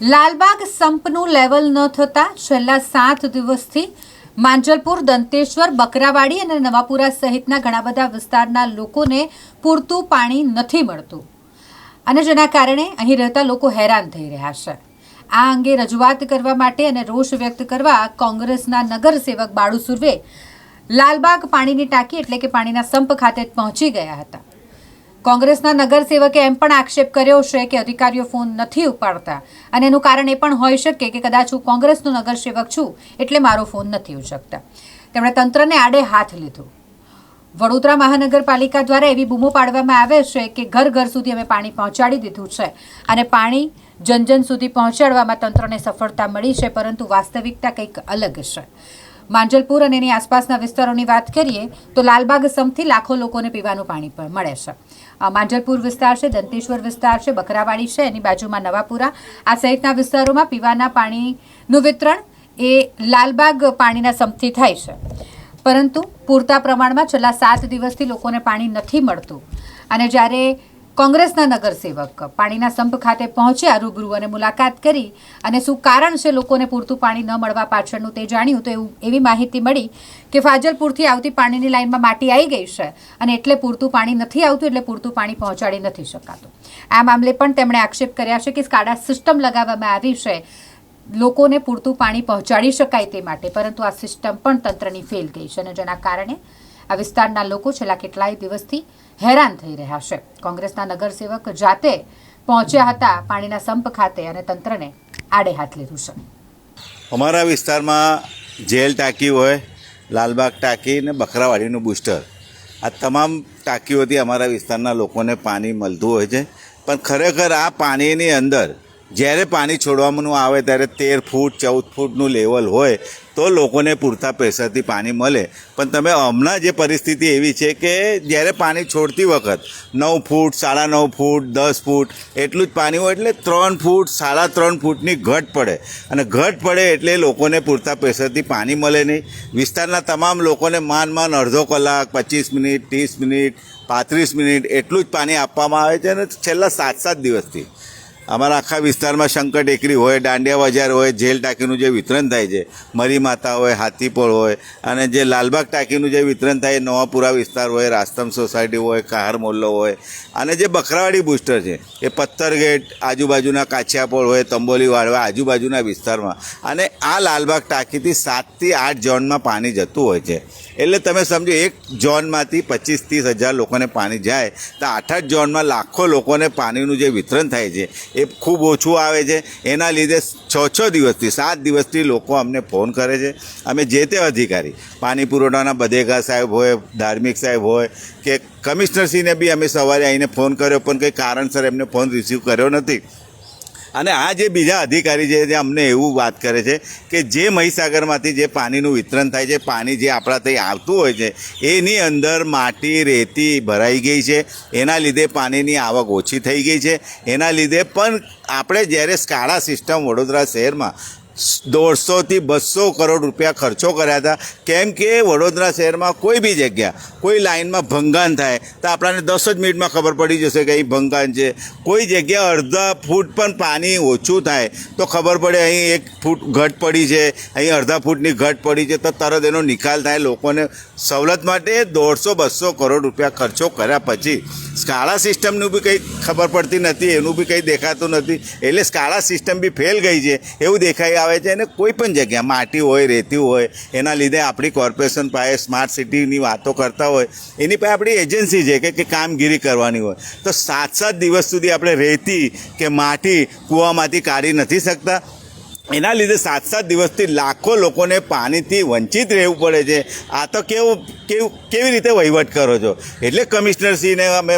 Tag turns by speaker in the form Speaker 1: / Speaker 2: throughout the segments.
Speaker 1: Lalbaug સંપનું level ન થતાં છેલ્લા સાત દિવસથી માંજલપુર, દંતેશ્વર, બકરાવાડી અને નવાપુરા સહિતના ઘણા બધા વિસ્તારના લોકોને પૂરતું પાણી નથી મળતું. અને જેના કારણે અહીં રહેતા લોકો હેરાન થઈ રહ્યા છે. આ અંગે રજૂઆત કરવા માટે અને રોષ વ્યક્ત કરવા કોંગ્રેસના નગરસેવક બાળુ સુર્વે લાલબાગ પાણીની ટાંકી એટલે કે પાણીના સંપ ખાતે પહોંચી ગયા હતા. કોંગ્રેસના નગરસેવકે એમ પણ આક્ષેપ કર્યો છે કે અધિકારીઓ ફોન નથી ઉપાડતા. અને એનું કારણ એ પણ હોઈ શકે કે કદાચ હું કોંગ્રેસનો નગરસેવક છું, એટલે મારો ફોન નથી ઉચકતા. તેમણે તંત્રને આડે હાથ લીધું. વડોદરા મહાનગરપાલિકા દ્વારા એવી બૂમો પાડવામાં આવે છે કે ઘર ઘર સુધી અમે પાણી પહોંચાડી દીધું છે અને પાણી જન જન સુધી પહોંચાડવામાં તંત્રને સફળતા મળી છે, પરંતુ વાસ્તવિકતા કંઈક અલગ છે. માંજલપુર અને એની આસપાસના વિસ્તારોની વાત કરીએ તો લાલબાગ સમથી લાખો લોકોને પીવાનું પાણી પણ મળે છે. માંજલપુર વિસ્તાર છે દંતેશ્વર વિસ્તાર છે, બકરાવાડી છે, એની બાજુમાં નવાપુરા. આ સહિતના વિસ્તારોમાં પીવાના પાણીનું વિતરણ એ લાલબાગ પાણીના સમથી થાય છે. પરંતુ પૂરતા પ્રમાણમાં છેલ્લા સાત દિવસથી લોકોને પાણી નથી મળતું. અને જ્યારે કોંગ્રેસના નગરસેવક પાણીના સંપ ખાતે પહોંચ્યા રૂબરૂ અને મુલાકાત કરી અને શું કારણ છે લોકોને પૂરતું પાણી ન મળવા પાછળનું તે જાણ્યું તો એવું માહિતી મળી કે ફાજલપુરથી આવતી પાણીની લાઇનમાં માટી આવી ગઈ છે અને એટલે પૂરતું પાણી નથી આવતું, એટલે પૂરતું પાણી પહોંચાડી નથી શકાતું. આ મામલે પણ તેમણે આક્ષેપ કર્યા છે કે સ્કાડા સિસ્ટમ લગાવવામાં આવી છે. લોકોને પૂરતું પાણી પહોંચાડી શકાય તે માટે, પરંતુ આ સિસ્ટમ પણ તંત્રની ફેલ ગઈ છે અને જેના કારણે આ વિસ્તારના લોકો છેલ્લા કેટલાય દિવસથી હેરાન થઈ રહ્યા છે. કોંગ્રેસના નગરસેવક જાતે પહોંચ્યા હતા પાણીના સંપ ખાતે અને તંત્રને આડે હાથ લીધું છે.
Speaker 2: અમારા વિસ્તારમાં જેલ ટાંકી હોય, લાલબાગ ટાંકી અને બકરાવાડીનું બુસ્ટર. આ તમામ ટાંકીઓથી અમારા વિસ્તારના લોકોને પાણી મળતું હોય છે. પણ ખરેખર આ પાણીની અંદર જ્યારે પાણી છોડવાનું આવે ત્યારે તેર ફૂટ, ચૌદ ફૂટનું લેવલ હોય તો લોકોને પૂરતા પ્રેશરથી પાણી મળે. પણ તમે હમણાં જે પરિસ્થિતિ એવી છે કે જ્યારે પાણી છોડતી વખત નવ ફૂટ, સાડા નવ ફૂટ, દસ ફૂટ, એટલું જ પાણી હોય એટલે ત્રણ ફૂટ, સાડા ત્રણ ફૂટની ઘટ પડે. અને ઘટ પડે એટલે લોકોને પૂરતા પ્રેશરથી પાણી મળે નહીં. વિસ્તારના તમામ લોકોને માન માન અડધો કલાક, પચીસ મિનિટ, ત્રીસ મિનિટ, પાંત્રીસ મિનિટ એટલું જ પાણી આપવામાં આવે છે અને છેલ્લા સાત સાત દિવસથી. અમારા આખા વિસ્તારમાં શંકર ટેકરી હોય, દાંડિયા બજાર હોય, જેલ ટાંકીનું જે વિતરણ થાય છે, મરી માતા હોય, હાથીપોળ હોય, અને જે લાલબાગ ટાંકીનું જે વિતરણ થાય, નવાપુરા વિસ્તાર હોય, રાસ્તમ સોસાયટી હોય, કહાર મોલ્લો હોય, અને જે બકરાવાડી બુસ્ટર છે, એ પથ્થર ગેટ, આજુબાજુના કાછિયાપોળ હોય, તંબોલી વાળવા આજુબાજુના વિસ્તારમાં. અને આ લાલબાગ ટાંકીથી સાતથી આઠ ઝોનમાં પાણી જતું હોય છે. એટલે તમે સમજો, એક ઝોનમાંથી પચીસ ત્રીસ હજાર લોકોને પાણી જાય, તો આઠ આઠ ઝોનમાં લાખો લોકોને પાણીનું જે વિતરણ થાય છે, એ ખૂબ ઓછું આવે છે. એના લીધે છ છ દિવસથી, સાત દિવસથી લોકો અમને ફોન કરે છે. અમે જે તે અધિકારી, પાણી પુરવઠાના બધેગા સાહેબ હોય, ધાર્મિક સાહેબ હોય, કે કમિશનરશ્રીને બી અમે સવારે આવીને ફોન કર્યો, પણ કંઈ કારણસર એમને ફોન રિસીવ કર્યો નથી. અને આ જે બીજા અધિકારી છે, જે અમને એવું વાત કરે છે કે જે મહીસાગરમાંથી જે પાણીનું વિતરણ થાય છે, પાણી જે આપણા ત્યાં આવતું હોય છે, એની અંદર માટી, રેતી ભરાઈ ગઈ છે. એના લીધે પાણીની આવક ઓછી થઈ ગઈ છે. એના લીધે પણ આપણે જ્યારે સ્કાળા સિસ્ટમ વડોદરા શહેરમાં દોઢસોથી બસો કરોડ રૂપિયા ખર્ચો કર્યા હતા. કેમ કે વડોદરા શહેરમાં કોઈ બી જગ્યા, કોઈ લાઇનમાં ભંગાણ થાય, તો આપણને દસ જ મિનિટમાં ખબર પડી જશે કે અહીં ભંગાણ છે. કોઈ જગ્યા અડધા ફૂટ પણ પાણી ઓછું થાય, તો ખબર પડે અહીં એક ફૂટ ઘટ પડી છે, અહીં અડધા ફૂટની ઘટ પડી છે, તો તરત એનો નિકાલ થાય. લોકોને સવલત માટે દોઢસો બસો કરોડ રૂપિયા ખર્ચો કર્યા પછી, સ્કાળા સિસ્ટમનું બી કંઈ ખબર પડતી નથી, એનું બી કંઈ દેખાતું નથી, એટલે સ્કાળા સિસ્ટમ બી ફેલ ગઈ છે, એવું દેખાઈ આવે છે અને કોઈ પણ જગ્યા, માટી હોય, રેતી હોય, એના લીધે આપણી કોર્પોરેશન પાસે સ્માર્ટ સિટીની વાતો કરતા હોય, એની પાસે આપણી એજન્સી છે કે કામગીરી કરવાની હોય. તો સાત સાત દિવસ સુધી આપણે રેતી કે માટી કૂવામાંથી કાઢી નથી શકતા. એના લીધે સાત સાત દિવસથી લાખો લોકોને પાણીથી વંચિત રહેવું પડે છે. આ તો કેવું કેવું, કેવી રીતે વહીવટ કરો છો? એટલે કમિશનરશ્રીને અમે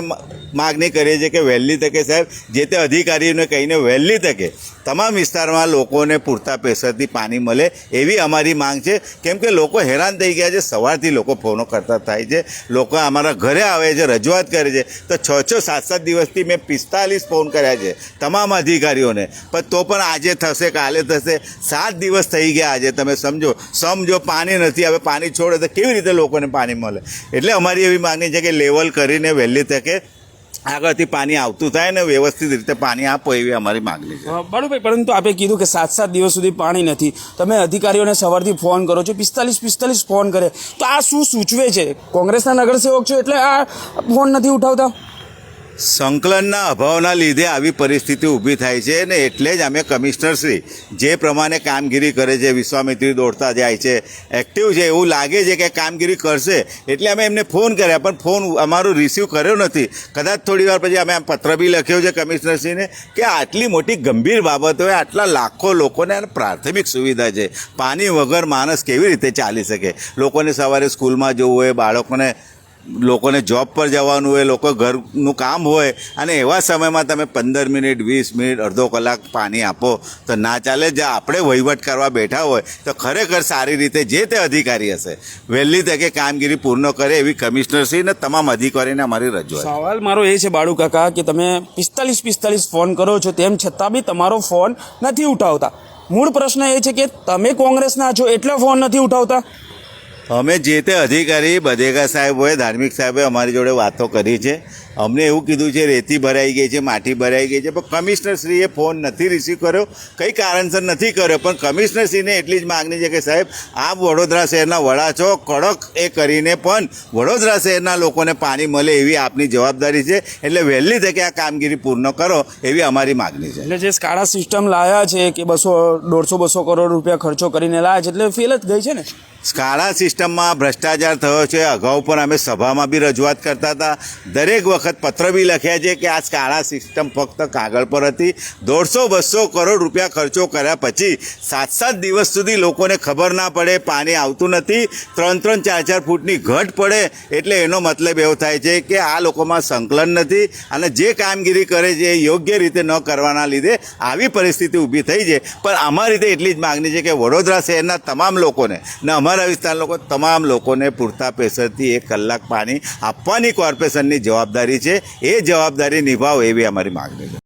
Speaker 2: માગણી કરીએ છીએ કે વહેલી તકે સાહેબ, જે તે અધિકારીઓને કહીને વહેલી તકે તમામ વિસ્તારમાં લોકોને પૂરતા પેસરથી પાણી મળે એવી અમારી માંગ છે. કેમ કે લોકો હેરાન થઈ ગયા છે, સવારથી લોકો ફોનો કરતા થાય છે, લોકો અમારા ઘરે આવે છે, રજૂઆત કરે છે. તો છ છ, સાત સાત દિવસથી મેં પિસ્તાલીસ ફોન કર્યા છે તમામ અધિકારીઓને. પણ તો પણ આજે થશે, કાલે થશે. સાત દિવસ થઈ ગયા આજે, તમે સમજો. સમજો, પાણી નથી, હવે પાણી છોડે તો કેવી રીતે લોકોને પાણી મળે? એટલે અમારી એવી માંગણી છે કે લેવલ કરીને વહેલી તકે આગળથી પાણી આવતું થાય ને વ્યવસ્થિત રીતે પાણી આપો એવી અમારી માગણી છે.
Speaker 3: બરાબર, પરંતુ આપે કીધું કે સાત સાત દિવસ સુધી પાણી નથી. તમે અધિકારીઓને સવારથી ફોન કરો છો પિસ્તાલીસ પિસ્તાલીસ ફોન કરે. તો આ શું સૂચવે છે? કોંગ્રેસના નગરસેવક છો એટલે આ ફોન નથી ઉઠાવતા?
Speaker 2: સંકલનના અભાવના લીધે આવી પરિસ્થિતિ ઊભી થાય છે ને એટલે જ અમે કમિશનરશ્રી જે પ્રમાણે કામગીરી કરે છે, વિશ્વામિત્રી દોડતા જાય છે એક્ટિવ છે, એવું લાગે છે કે કામગીરી કરશે, એટલે અમે એમને ફોન કર્યા, પણ ફોન અમારો રિસીવ કર્યો નથી. કદાચ થોડી વાર પછી અમે પત્ર બી લખ્યો છે કમિશનરશ્રીને કે આટલી મોટી ગંભીર બાબતોએ આટલા લાખો લોકોને પ્રાથમિક સુવિધા છે. પાણી વગર માણસ કેવી રીતે ચાલી શકે? લોકોને સવારે સ્કૂલમાં જવું હોય, બાળકોને લોકોને જોબ પર જવાનું હોય, લોકો ઘરનું કામ હોય, અને એવા સમયમાં તમે પંદર મિનિટ, વીસ મિનિટ, અડધો કલાક પાણી આપો, તો ના ચાલે જે આપણે વહીવટ કરવા બેઠા હોય, તો ખરેખર સારી રીતે જે તે અધિકારી હશે, વહેલી તકે કામગીરી પૂર્ણ કરે એવી કમિશનરશ્રી ને તમામ અધિકારીને અમારી રજૂઆત.
Speaker 3: સવાલ મારો એ છે, બાળુ કાકા, કે તમે પિસ્તાલીસ પિસ્તાલીસ ફોન કરો છો, તેમ છતાં બી તમારો ફોન નથી ઉઠાવતા. મૂળ પ્રશ્ન એ છે કે તમે કોંગ્રેસના છો, એટલે ફોન નથી ઉઠાવતા?
Speaker 2: અમે જે તે અધિકારી બધેગા સાહેબ હોય ધાર્મિક સાહેબે અમારી જોડે વાતો કરી છે. અમને એવું કીધું છે, રેતી ભરાઈ ગઈ છે, માટી ભરાઈ ગઈ છે, પણ કમિશનરશ્રીએ ફોન નથી રિસીવ કર્યો. કંઈ કારણસર નથી કર્યો, પણ કમિશનરશ્રીને એટલી જ માગણી છે કે સાહેબ, આપ વડોદરા શહેરના વડા છો, કડક એ કરીને પણ વડોદરા શહેરના લોકોને પાણી મળે એવી આપની જવાબદારી છે. એટલે વહેલી તકે આ કામગીરી પૂર્ણ કરો એવી અમારી માગણી છે.
Speaker 3: એટલે જે સ્કાડા સિસ્ટમ લાવ્યા છે કે બસો, દોઢસો, બસો કરોડ રૂપિયા ખર્ચો કરીને લાવ્યા છે, એટલે ફેલ જ ગઈ છે ને?
Speaker 2: સ્કાળા સિસ્ટમમાં ભ્રષ્ટાચાર થયો છે. અગાઉ પણ અમે સભામાં બી રજૂઆત કરતા હતા. દરેક વખત પત્ર બી લખ્યા છે કે આ સ્કાળા સિસ્ટમ ફક્ત કાગળ પર હતી. દોઢસો, બસો કરોડ રૂપિયા ખર્ચો કર્યા પછી સાત સાત દિવસ સુધી લોકોને ખબર ના પડે, પાણી આવતું નથી. ત્રણ ત્રણ, ચાર ચાર ફૂટની ઘટ પડે એટલે એનો મતલબ એવો થાય છે કે આ લોકોમાં સંકલન નથી અને જે કામગીરી કરે છે એ યોગ્ય રીતે ન કરવાના લીધે આવી પરિસ્થિતિ ઊભી થઈ છે. પણ અમારી રીતે એટલી જ માગણી છે કે વડોદરા શહેરના તમામ લોકોને, ને અમારા વિસ્તારના લોકો તમામ લોકોને પૂરતા પ્રેશરથી એક કલાક પાણી આપવાની કોર્પોરેશનની જવાબદારી છે. એ જવાબદારી નિભાવો એવી અમારી માગણી છે.